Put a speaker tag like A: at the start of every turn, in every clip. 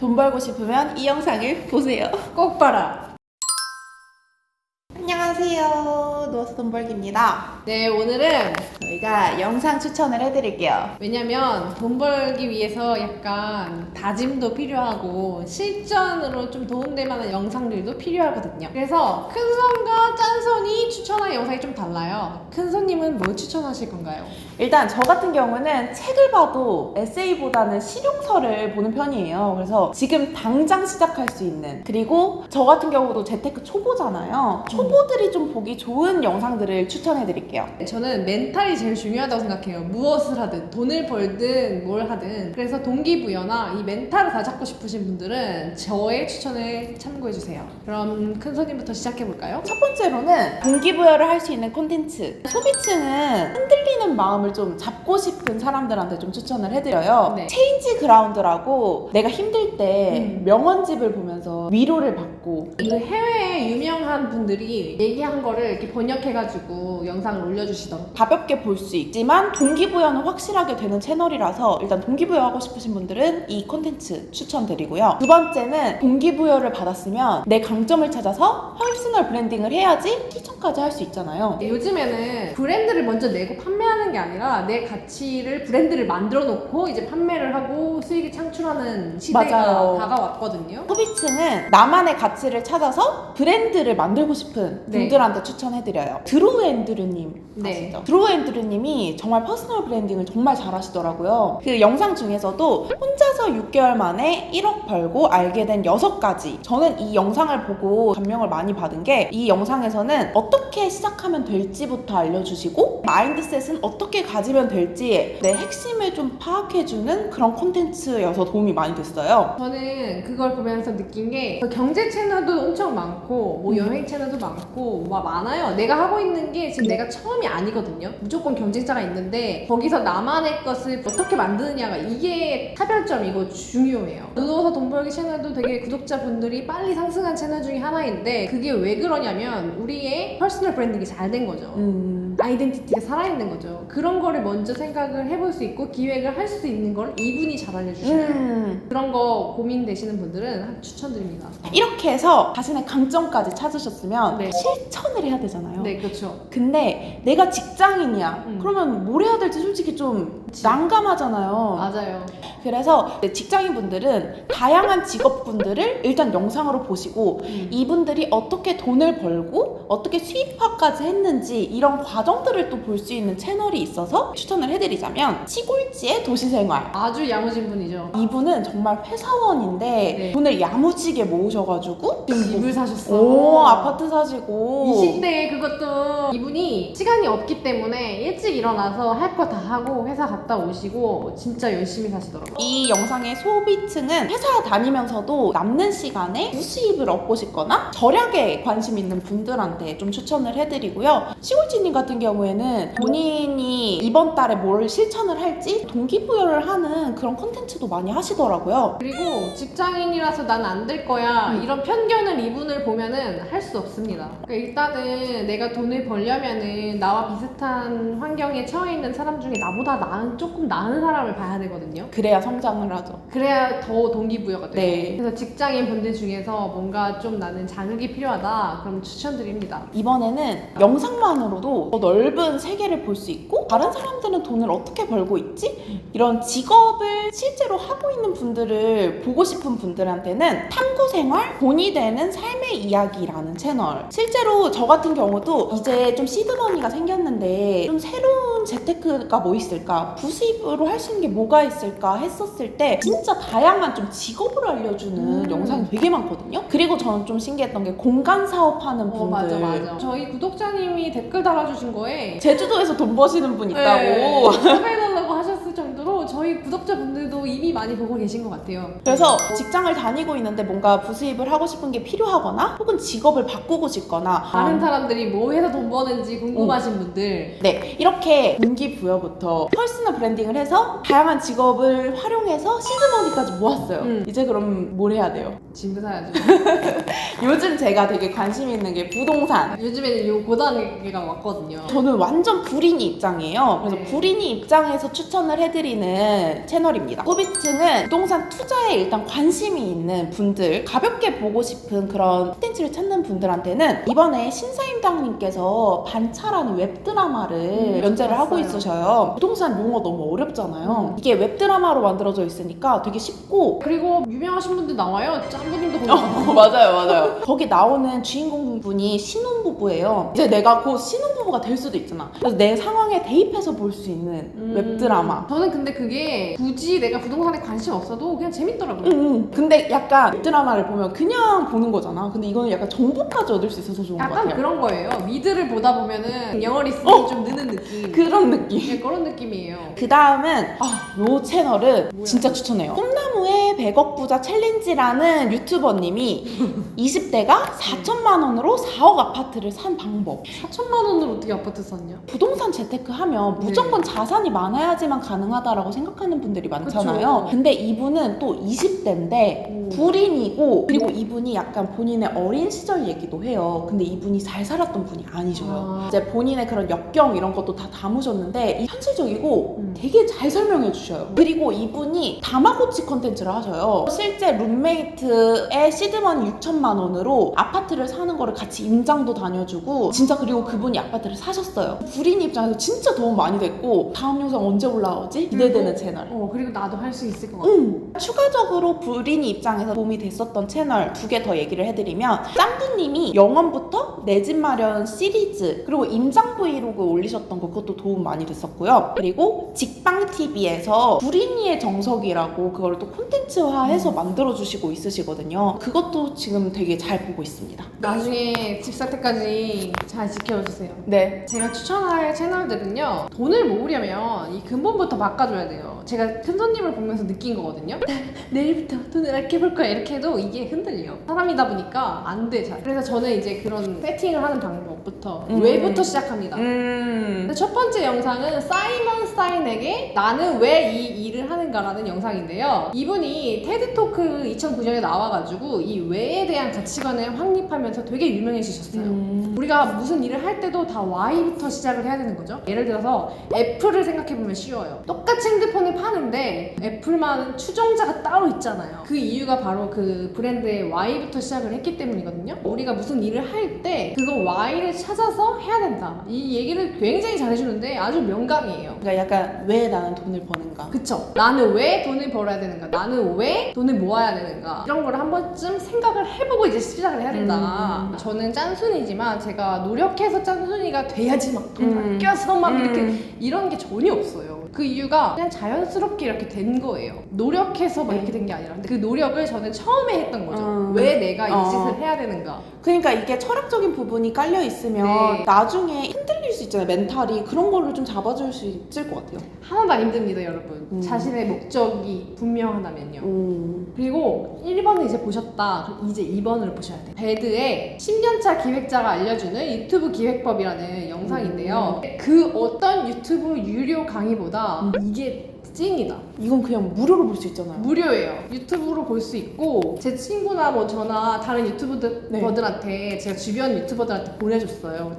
A: 돈 벌고 싶으면 이 영상을 보세요.
B: 꼭 봐라.
A: 안녕하세요. 누워서 돈 벌기입니다.
B: 네, 오늘은
A: 저희가 영상 추천을 해드릴게요.
B: 왜냐면 돈 벌기 위해서 약간 다짐도 필요하고 실전으로 좀 도움될 만한 영상들도 필요하거든요. 그래서 큰 손과 짠 손이 추천한 영상이 좀 달라요. 큰 손님은 뭐 추천하실 건가요?
A: 일단 저 같은 경우는 책을 봐도 에세이보다는 실용서를 보는 편이에요. 그래서 지금 당장 시작할 수 있는 그리고 저 같은 경우도 재테크 초보잖아요. 초보 들이 좀 보기 좋은 영상들을 추천해 드릴게요.
B: 저는 멘탈이 제일 중요하다고 생각해요. 무엇을 하든 돈을 벌든 뭘 하든 그래서 동기부여나 이 멘탈을 다 잡고 싶으신 분들은 저의 추천을 참고해 주세요. 그럼 큰 손님부터 시작해 볼까요?
A: 첫 번째로는 동기부여를 할 수 있는 콘텐츠. 소비층은 흔들리는 마음을 좀 잡고 싶은 사람들한테 좀 추천을 해드려요.
B: 네.
A: 체인지 그라운드라고 내가 힘들 때
B: 음.
A: 명언집을 보면서 위로를 받고
B: 그 해외에 유명한 분들이 얘기한 거를 이렇게 번역해가지고 영상을 올려주시더라고요.
A: 가볍게 볼 수 있지만 동기부여는 확실하게 되는 채널이라서 일단 동기부여하고 싶으신 분들은 이 콘텐츠 추천드리고요. 두 번째는 동기부여를 받았으면 내 강점을 찾아서 퍼스널 브랜딩을 해야지 실천까지 할 수 있잖아요.
B: 요즘에는 브랜드를 먼저 내고 판매하는 게 아니라 내 가치를 브랜드를 만들어 놓고 이제 판매를 하고 수익을 창출하는 시대가
A: 맞아요.
B: 다가왔거든요.
A: 소비층은 나만의 가치를 찾아서 브랜드를 만들고 싶은
B: 네.
A: 분들한테 추천해드려요. 드로우 앤드류님
B: 네.
A: 아시죠? 드로우 앤드류님이 정말 퍼스널 브랜딩을 정말 잘하시더라고요. 그 영상 중에서도 혼자 서 6개월 만에 1억 벌고 알게 된 6가지. 저는 이 영상을 보고 감명을 많이 받은 게 이 영상에서는 어떻게 시작하면 될지부터 알려주시고 마인드셋은 어떻게 가지면 될지 내 핵심을 좀 파악해주는 그런 콘텐츠여서 도움이 많이 됐어요.
B: 저는 그걸 보면서 느낀 게 경제 채널도 엄청 많고 뭐 여행 채널도 많고 막 많아요. 내가 하고 있는 게 지금 내가 처음이 아니거든요. 무조건 경쟁자가 있는데 거기서 나만의 것을 어떻게 만드느냐가 이게 차별점이고 중요해요. 누워서 돈 벌기 채널도 되게 구독자분들이 빨리 상승한 채널 중에 하나인데 그게 왜 그러냐면 우리의 퍼스널 브랜딩이 잘 된 거죠.
A: 음,
B: 아이덴티티가 살아있는 거죠. 그런 거를 먼저 생각을 해볼 수 있고 기획을 할 수 있는 걸 이분이 잘 알려주셔요.
A: 음.
B: 그런 거 고민되시는 분들은 추천드립니다.
A: 이렇게 해서 자신의 강점까지 찾으셨으면
B: 네.
A: 실천을 해야 되잖아요.
B: 네, 그렇죠.
A: 근데 내가 직장인이야.
B: 음.
A: 그러면 뭘 해야 될지 솔직히 좀 난감하잖아요.
B: 맞아요.
A: 그래서 직장인분들은 다양한 직업분들을 일단 영상으로 보시고
B: 음.
A: 이분들이 어떻게 돈을 벌고 어떻게 수입화까지 했는지 이런 과정 들을 또 볼 수 있는 채널이 있어서 추천을 해드리자면 시골지의 도시생활.
B: 아주 야무진 분이죠.
A: 이분은 정말 회사원인데
B: 네.
A: 돈을 야무지게 모으셔가지고
B: 집을 사셨어.
A: 오 아파트 사시고
B: 20대에 그것도 이분이 시간이 없기 때문에 일찍 일어나서 할 거 다 하고 회사 갔다 오시고 진짜 열심히 사시더라고요.
A: 이 영상의 소비층은 회사 다니면서도 남는 시간에 부수입을 얻고 싶거나 절약에 관심 있는 분들한테 좀 추천을 해드리고요. 시골지님 같은 경우 에는 본인이 이번 달에 뭘 실천을 할지 동기부여를 하는 그런 콘텐츠도 많이 하시더라고요.
B: 그리고 직장인이라서 난 안 될 거야
A: 음.
B: 이런 편견을 이분을 보면은 할 수 없습니다. 그러니까 일단은 내가 돈을 벌려면은 나와 비슷한 환경에 처해 있는 사람 중에 나보다 나은 조금 나은 사람을 봐야 되거든요.
A: 그래야 성장을 하죠.
B: 그래야 더 동기부여가 돼요.
A: 네.
B: 그래서 직장인 분들 중에서 뭔가 좀 나는 자극이 필요하다 그럼 추천드립니다.
A: 이번에는 영상만으로도 더 넓은 세계를 볼 수 있고 다른 사람들은 돈을 어떻게 벌고 있지? 이런 직업을 실제로 하고 있는 분들을 보고 싶은 분들한테는 탐구 생활 돈이 되는 삶의 이야기라는 채널 실제로 저 같은 경우도 이제 좀 시드머니가 생겼는데 좀 새로운 재테크가 뭐 있을까 부수입으로 할 수 있는 게 뭐가 있을까 했었을 때 진짜 다양한 좀 직업을 알려주는
B: 음.
A: 영상이 되게 많거든요 그리고 저는 좀 신기했던 게 공간 사업하는 분들
B: 어 맞아 맞아. 저희 구독자님이 댓글 달아주신 거에
A: 제주도에서 돈 버시는 분 있다고.
B: 네, 하셨을 정도로 저희 구독자분들도 이미 많이 보고 계신 것 같아요.
A: 그래서 직장을 다니고 있는데 뭔가 부수입을 하고 싶은 게 필요하거나 혹은 직업을 바꾸고 싶거나
B: 다른 사람들이 뭐 해서 돈 버는지 궁금하신 분들
A: 네 이렇게 동기부여부터 퍼스널 브랜딩을 해서 다양한 직업을 활용해서 시드머니까지 모았어요.
B: 음.
A: 이제 그럼 뭘 해야 돼요?
B: 짐도 사야죠.
A: 요즘 제가 되게 관심 있는 게 부동산.
B: 요즘에는 요 고단계가 왔거든요.
A: 저는 완전 불인이 입장이에요. 그래서
B: 네.
A: 불인이 입장에서 추천을 해드리는 있는 채널입니다. 꾸비층은 부동산 투자에 일단 관심이 있는 분들, 가볍게 보고 싶은 그런 콘텐츠를 찾는 분들한테는 이번에 신사임당님께서 반차라는 웹드라마를
B: 음,
A: 연재를 하고. 있으셔요. 부동산 용어 너무 어렵잖아요.
B: 음.
A: 이게 웹드라마로 만들어져 있으니까 되게 쉽고
B: 그리고 유명하신 분들 나와요. 짬부님도 거기
A: 어. 맞아요, 맞아요. 거기 나오는 주인공 분이 신혼부부예요. 이제 내가 곧 신혼부부가 될 수도 있잖아. 그래서 내 상황에 대입해서 볼 수 있는
B: 음.
A: 웹드라마.
B: 저는 근데 그게 굳이 내가 부동산에 관심 없어도 그냥 재밌더라고요.
A: 응, 응. 근데 약간 웹드라마를 보면 그냥 보는 거잖아. 근데 이거는 약간 정보까지 얻을 수 있어서 좋은 것
B: 약간
A: 같아요.
B: 그런 거예요. 미드를 보다 보면은 영어 리스닝이 좀 느는 느낌.
A: 그런 느낌.
B: 네, 그런 느낌이에요.
A: 그 다음은 아, 요 채널은
B: 뭐야?
A: 진짜 추천해요. 꿈나무의 100억 부자 챌린지라는 유튜버님이 20대가 4천만 원으로 4억 아파트를 산 방법.
B: 4천만 원으로 어떻게 아파트 샀냐?
A: 부동산 재테크 하면
B: 네.
A: 무조건 자산이 많아야지만 가능하다라고 생각 하는 분들이 많잖아요.
B: 그쵸.
A: 근데 이분은 또 20대인데
B: 오.
A: 불인이고 그리고 이분이 약간 본인의 어린 시절 얘기도 해요. 근데 이분이 잘 살았던 분이 아니셔요.
B: 아.
A: 이제 본인의 그런 역경 이런 것도 다 담으셨는데 이 현실적이고
B: 음.
A: 되게 잘 설명해 주셔요. 그리고 이분이 다마고치 컨텐츠를 하셔요. 실제 룸메이트의 시드머니 6천만 원으로 아파트를 사는 거를 같이 임장도 다녀주고 진짜 그리고 그분이 아파트를 사셨어요. 불인 입장에서 진짜 도움 많이 됐고 다음 영상 언제 올라오지? 기대되는 채널.
B: 어 그리고 나도 할 수 있을 것 같아.
A: 음. 추가적으로 불인이 입장에서 도움이 됐었던 채널 두 개 더 얘기를 해드리면 짱구님이 영원부터 내 집 마련 시리즈 그리고 임장 브이로그 올리셨던 거 그것도 도움 많이 됐었고요 그리고 직방TV에서 불인이의 정석이라고 그걸 또 콘텐츠화해서 만들어주시고 있으시거든요 그것도 지금 되게 잘 보고 있습니다
B: 나중에 집사 때까지 잘 지켜주세요.
A: 네
B: 제가 추천할 채널들은요 돈을 모으려면 이 근본부터 바꿔줘야 돼요 제가 큰 손님을 보면서 느낀 거거든요 내일부터 돈을 아껴볼 거야 이렇게 해도 이게 흔들려 사람이다 보니까 안 돼 잘 그래서 저는 이제 그런 세팅을 하는 방법부터
A: 음.
B: 왜부터 시작합니다
A: 음.
B: 첫 번째 영상은 사이먼 사인에게 나는 왜 이 일을 하는가라는 영상인데요. 이분이 테드토크 2009년에 나와가지고 이 왜에 대한 가치관을 확립하면서 되게 유명해지셨어요.
A: 음.
B: 우리가 무슨 일을 할 때도 다 Y부터 시작을 해야 되는 거죠. 예를 들어서 애플을 생각해보면 쉬워요. 똑같이 핸드폰 을 파는데 애플만은 추종자가 따로 있잖아요. 그 이유가 바로 그 브랜드의 Y부터 시작을 했기 때문이거든요. 우리가 무슨 일을 할 때 그거 Y를 찾아서 해야 된다. 이 얘기를 굉장히 잘해주는데 아주 명강이에요.
A: 그러니까 약간 왜 나는 돈을 버는가
B: 그쵸. 나는 왜 돈을 벌어야 되는가? 나는 왜 돈을 모아야 되는가? 이런 걸 한 번쯤 생각을 해보고 이제 시작을 해야 된다.
A: 음.
B: 저는 짠순이지만 제가 노력해서 짠순이가 돼야지 막돈
A: 음.
B: 아껴서 막 이렇게
A: 음.
B: 이런 게 전혀 없어요. 그 이유가 그냥 자연스럽게 이렇게 된 거예요. 노력해서 막 이렇게 된 게 아니라. 근데 그 노력을 저는 처음에 했던 거죠.
A: 음.
B: 왜 내가 이
A: 어.
B: 짓을 해야 되는가?
A: 그러니까 이게 철학적인 부분이 깔려 있으면
B: 네.
A: 나중에 흔들릴 수 있잖아요 멘탈이 그런 거를 좀 잡아줄 수 있을 것 같아요.
B: 하나도 안 힘듭니다, 여러분.
A: 음.
B: 자신의 목적이 분명하다면요.
A: 오.
B: 그리고 1번을 이제 보셨다. 그럼 이제 2번을 보셔야 돼요. 배드의 10년차 기획자가 알려주는 유튜브 기획법이라는 영상인데요. 그 어떤 유튜브 유료 강의보다 이게 찐이다.
A: 이건 그냥 무료로 볼 수 있잖아요.
B: 무료예요. 유튜브로 볼 수 있고 제 친구나 뭐 저나 다른 유튜버들한테 제가 주변 유튜버들한테 보내줬어요.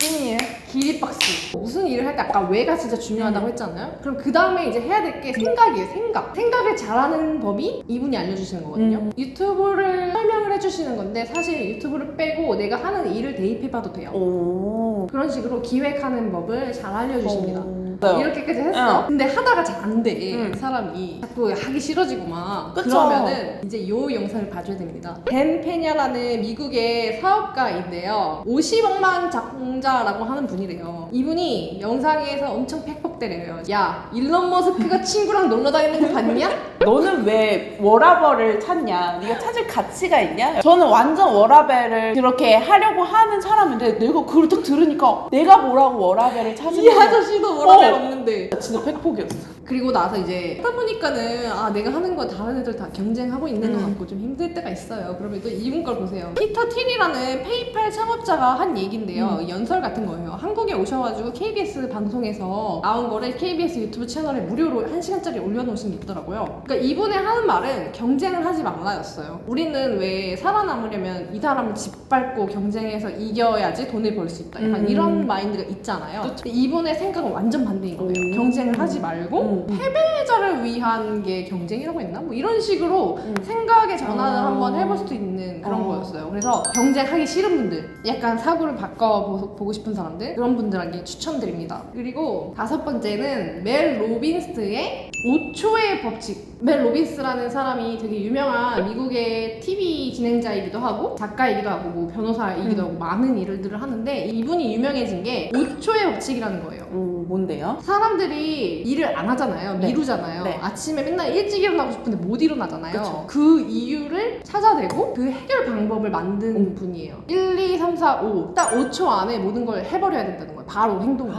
A: 찐이에요?
B: 기립박수. 무슨 일을 할 때 아까 왜가 진짜 중요하다고
A: 음.
B: 했잖아요. 그럼 그 다음에 이제 해야 될 게 생각이에요. 생각. 생각을 잘하는 법이 이분이 알려주시는 거거든요.
A: 음.
B: 유튜브를 설명을 해주시는 건데 사실 유튜브를 빼고 내가 하는 일을 대입해봐도 돼요.
A: 오.
B: 그런 식으로 기획하는 법을 잘 알려주십니다.
A: 오.
B: 이렇게까지 했어.
A: 응.
B: 근데 하다가 잘 안 돼.
A: 응.
B: 사람이 자꾸 하기 싫어지고 막.
A: 그쵸.
B: 그러면은 이제 요 영상을 봐줘야 됩니다. 벤 페냐라는 미국의 사업가인데요. 50억만 장자라고 하는 분이래요. 이분이 영상에서 엄청 팩폭 대래요. 야, 일론 머스크가 친구랑 놀러 다니는 거 봤냐?
A: 너는 왜 워라벨을 찾냐? 네가 찾을 가치가 있냐? 저는 완전 워라벨을 그렇게 하려고 하는 사람인데 내가 그걸 딱 들으니까 내가 뭐라고 워라벨을 찾은
B: 이
A: 거야?
B: 아저씨도 워라벨
A: 어.
B: 없는데.
A: 진짜 팩폭이었어.
B: 그리고 나서 이제 하다 보니까는 아 내가 하는 거 다른 애들 다 경쟁하고 있는 것
A: 음.
B: 같고 좀 힘들 때가 있어요. 그러면 또 이분 걸 보세요. 피터 틴이라는 페이팔 창업자가 한 얘긴데요. 연설 같은 거예요. 한국에 오셔가지고 KBS 방송에서 나온 거를 KBS 유튜브 채널에 무료로 1시간짜리 올려놓으신 게 있더라고요. 그러니까 이분의 하는 말은 경쟁을 하지 말라였어요. 우리는 왜 살아남으려면 이 사람을 짓밟고 경쟁해서 이겨야지 돈을 벌 수 있다. 약간
A: 음.
B: 이런 마인드가 있잖아요.
A: 그쵸.
B: 근데 이분의 생각은 완전 반대인 거예요.
A: 음.
B: 경쟁을 하지 말고
A: 음.
B: 패배자를 위한 게 경쟁이라고 했나? 뭐 이런 식으로
A: 음.
B: 생각의 전환을
A: 아.
B: 한번 해볼 수도 있는 그런
A: 어.
B: 거였어요. 그래서 경쟁하기 싫은 분들, 약간 사고를 바꿔보고 싶은 사람들, 그런 분들에게 추천드립니다. 그리고 다섯 번째 는 멜 로빈스의 5초의 법칙. 멜 로빈스라는 사람이 되게 유명한 미국의 TV 진행자이기도 하고 작가이기도 하고 뭐 변호사이기도
A: 음.
B: 하고 많은 일들을 하는데 이분이 유명해진 게 5초의 법칙이라는 거예요.
A: 음, 뭔데요?
B: 사람들이 일을 안 하잖아요.
A: 네.
B: 미루잖아요.
A: 네.
B: 아침에 맨날 일찍 일어나고 싶은데 못 일어나잖아요.
A: 그쵸.
B: 그 이유를 찾아내고 그 해결 방법을 만든
A: 음.
B: 분이에요. 1, 2, 3, 4, 5. 딱 5초 안에 모든 걸 해버려야 된다는 거예요. 바로 행동을.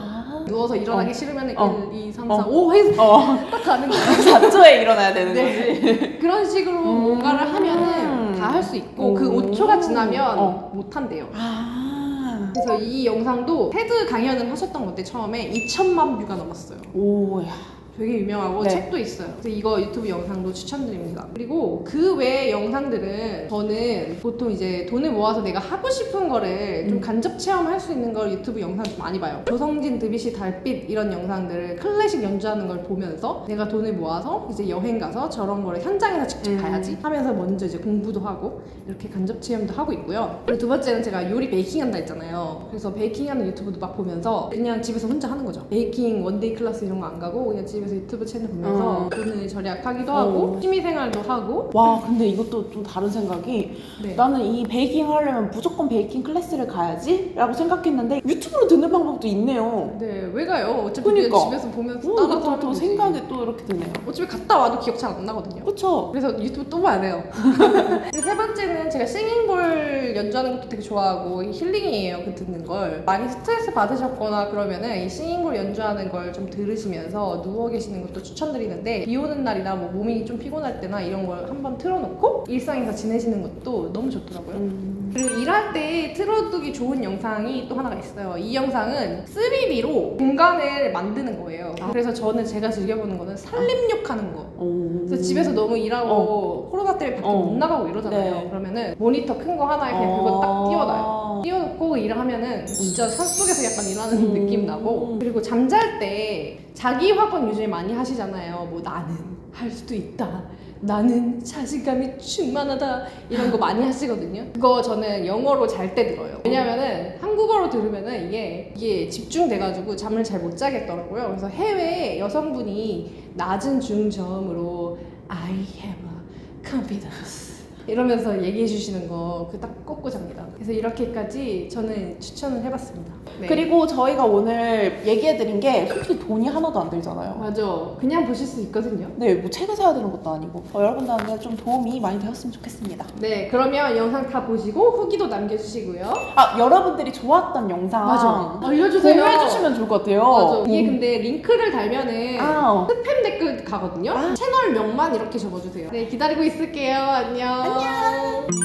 A: 아.
B: 누워서 일어나기
A: 어.
B: 싫으면
A: 어.
B: 1, 2, 3,
A: 어.
B: 4, 5 해서
A: 어,
B: 딱 가는 거예요.
A: 4초에 일어나야 되는
B: 네.
A: 거지.
B: 그런 식으로
A: 음.
B: 뭔가를 하면은 다 할 수 있고 그
A: 음.
B: 5초가 지나면
A: 어.
B: 못 한대요.
A: 아.
B: 그래서 이 영상도 테드 강연을 하셨던 건데 처음에 2천만 뷰가 넘었어요.
A: 오, 야.
B: 되게 유명하고
A: 네.
B: 책도 있어요. 그래서 이거 유튜브 영상도 추천드립니다. 그리고 그 외의 영상들은 저는 보통 이제 돈을 모아서 내가 하고 싶은 거를 좀
A: 음.
B: 간접 체험할 수 있는 걸 유튜브 영상 좀 많이 봐요. 조성진, 드비시, 달빛 이런 영상들을 클래식 연주하는 걸 보면서 내가 돈을 모아서 이제 여행 가서 저런 거를 현장에서 직접
A: 음.
B: 봐야지 하면서 먼저 이제 공부도 하고 이렇게 간접 체험도 하고 있고요. 그리고 두 번째는 제가 요리 베이킹 한다 했잖아요. 그래서 베이킹 하는 유튜브도 막 보면서 그냥 집에서 혼자 하는 거죠. 베이킹 원데이 클래스 이런 거 안 가고 그냥 집 에서 유튜브 채널 보면서
A: 음.
B: 돈을 절약하기도 하고
A: 어.
B: 취미 생활도 하고
A: 와, 근데 이것도 좀 다른 생각이
B: 네.
A: 나는 이 베이킹 하려면 무조건 베이킹 클래스를 가야지? 라고 생각했는데 유튜브로 듣는 방법도 있네요.
B: 네, 왜 가요? 어차피
A: 그니까.
B: 그냥 집에서 보면서
A: 오,
B: 따라
A: 이것도
B: 하는
A: 또. 생각이 또 이렇게 드네요.
B: 어차피 갔다 와도 기억 잘 안 나거든요.
A: 그쵸?
B: 그래서 유튜브 또 봐야 돼요. 그리고 세 번째는 제가 싱잉볼 연주하는 것도 되게 좋아하고 힐링이에요. 그 듣는 걸. 많이 스트레스 받으셨거나 그러면은 이 싱잉볼 연주하는 걸 좀 들으시면서 누워 계시는 것도 추천드리는데 비 오는 날이나 뭐 몸이 좀 피곤할 때나 이런 걸 한번 틀어놓고 일상에서 지내시는 것도 너무 좋더라고요.
A: 음.
B: 그리고 일할 때 틀어두기 좋은 영상이 또 하나가 있어요. 이 영상은 3D로 공간을 만드는 거예요.
A: 아.
B: 그래서 저는 제가 즐겨보는 거는 살림욕 하는 거.
A: 오.
B: 그래서 집에서 너무 일하고 코로나 때문에 밖에
A: 어.
B: 못 나가고 이러잖아요.
A: 네.
B: 그러면은 모니터 큰 거 하나에 그냥 그거 딱 띄워놔요. 띄워놓고 일을 하면은 진짜 산속에서 약간 일하는
A: 음.
B: 느낌 나고 그리고 잠잘 때 자기 확언 요즘에 많이 하시잖아요. 뭐 나는 할 수도 있다. 나는 자신감이 충만하다 이런 거 많이 하시거든요. 그거 저는 영어로 잘 때 들어요. 왜냐면은 한국어로 들으면은 이게 이게 집중돼가지고 잠을 잘 못 자겠더라고요. 그래서 해외 여성분이 낮은 중저음으로 I have a confidence 이러면서 얘기해 주시는 거 그 딱 꽂고 잡니다. 그래서 이렇게까지 저는 추천을 해봤습니다. 네.
A: 그리고 저희가 오늘 얘기해드린 게 솔직히 돈이 하나도 안 들잖아요.
B: 맞아. 그냥 보실 수 있거든요.
A: 네, 뭐 책을 사야 되는 것도 아니고 어, 여러분들한테 좀 도움이 많이 되었으면 좋겠습니다.
B: 네, 그러면 영상 다 보시고 후기도 남겨주시고요.
A: 아, 여러분들이 좋았던 영상
B: 알려주세요.
A: 공유해주시면 좋을 것 같아요.
B: 맞아. 이게
A: 음.
B: 근데 링크를 달면은
A: 아, 어.
B: 스팸 댓글 가거든요.
A: 아.
B: 채널 명만 이렇게 적어주세요. 네, 기다리고 있을게요. 안녕.
A: 안녕.